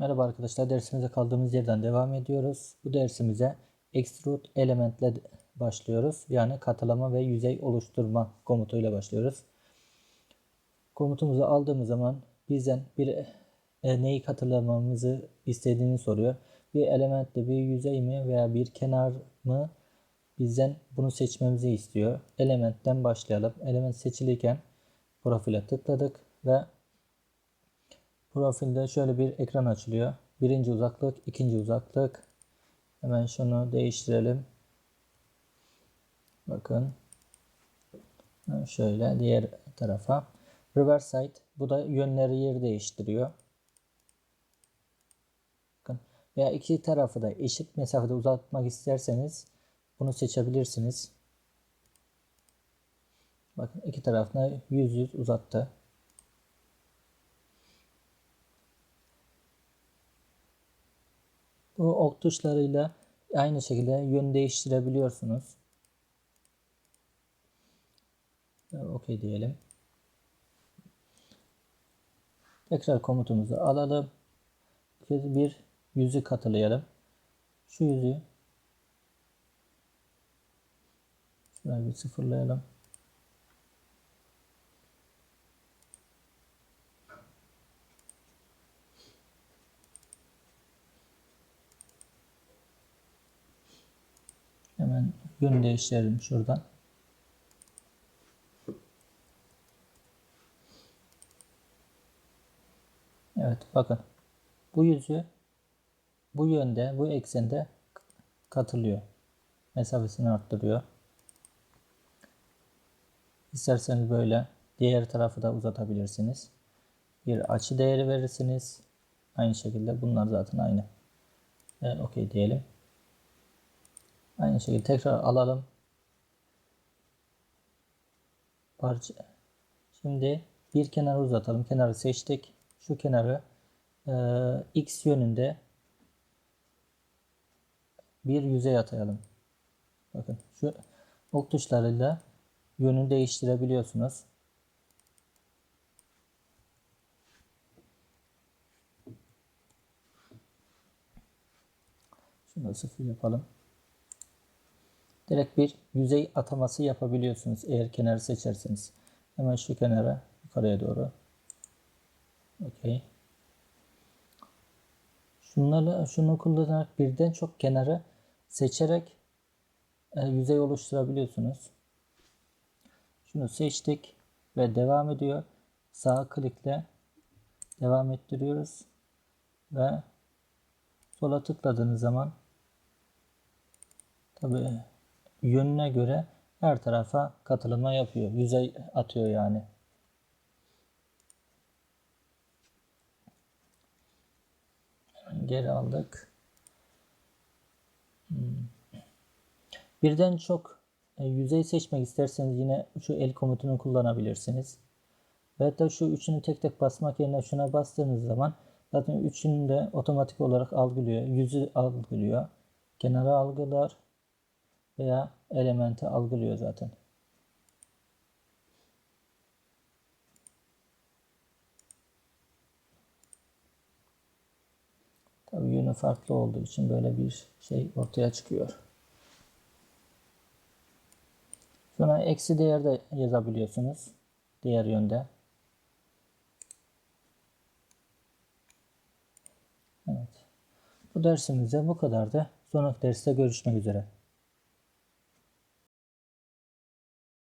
Merhaba arkadaşlar dersimize kaldığımız yerden devam ediyoruz. Bu dersimize extrude elementle başlıyoruz. Yani katılama ve yüzey oluşturma komutuyla başlıyoruz. Komutumuzu aldığımız zaman bizden bir e, neyi katılamamızı istediğini soruyor. Bir elementle bir yüzey mi veya bir kenar mı bizden bunu seçmemizi istiyor. Elementten başlayalım. Element seçiliyken profile tıkladık ve Profilde şöyle bir ekran açılıyor. Birinci uzaklık, ikinci uzaklık. Hemen şunu değiştirelim. Bakın. Şöyle diğer tarafa. Reverse side. Bu da yönleri yer değiştiriyor. Bakın. Veya iki tarafı da eşit mesafede uzatmak isterseniz bunu seçebilirsiniz. Bakın iki tarafına 100 100 uzattı. Bu ok tuşlarıyla aynı şekilde yön değiştirebiliyorsunuz. OK diyelim. Tekrar komutumuzu alalım. Bir yüzü katılayalım. Şu yüzü şöyle bir sıfırlayalım. Hemen yön değiştirelim şuradan. Evet bakın. Bu yüzü bu yönde, bu eksende katılıyor. Mesafesini arttırıyor. İsterseniz böyle diğer tarafı da uzatabilirsiniz. Bir açı değeri verirsiniz. Aynı şekilde bunlar zaten aynı. Evet, okey diyelim. Aynı şekilde tekrar alalım. Parça. Şimdi bir kenarı uzatalım. Kenarı seçtik. Şu kenarı e, x yönünde bir yüzey atayalım. Bakın şu ok tuşlarıyla yönünü değiştirebiliyorsunuz. Şunu sıfır yapalım direkt bir yüzey ataması yapabiliyorsunuz eğer kenarı seçerseniz. Hemen şu kenara yukarıya doğru. Okey. Şunlarla şunu kullanarak birden çok kenarı seçerek e, yüzey oluşturabiliyorsunuz. Şunu seçtik ve devam ediyor. Sağ klikle devam ettiriyoruz ve sola tıkladığınız zaman tabii yönüne göre her tarafa katılımı yapıyor. Yüzey atıyor yani. Geri aldık. Hmm. Birden çok e, yüzey seçmek isterseniz yine şu el komutunu kullanabilirsiniz. Ve da şu üçünü tek tek basmak yerine şuna bastığınız zaman zaten üçünü de otomatik olarak algılıyor. Yüzü algılıyor. Kenara algılar veya elementi algılıyor zaten. Tabii yönü farklı olduğu için böyle bir şey ortaya çıkıyor. Sonra eksi değer de yazabiliyorsunuz. Diğer yönde. Evet. Bu dersimizde bu kadardı. Sonraki derste görüşmek üzere.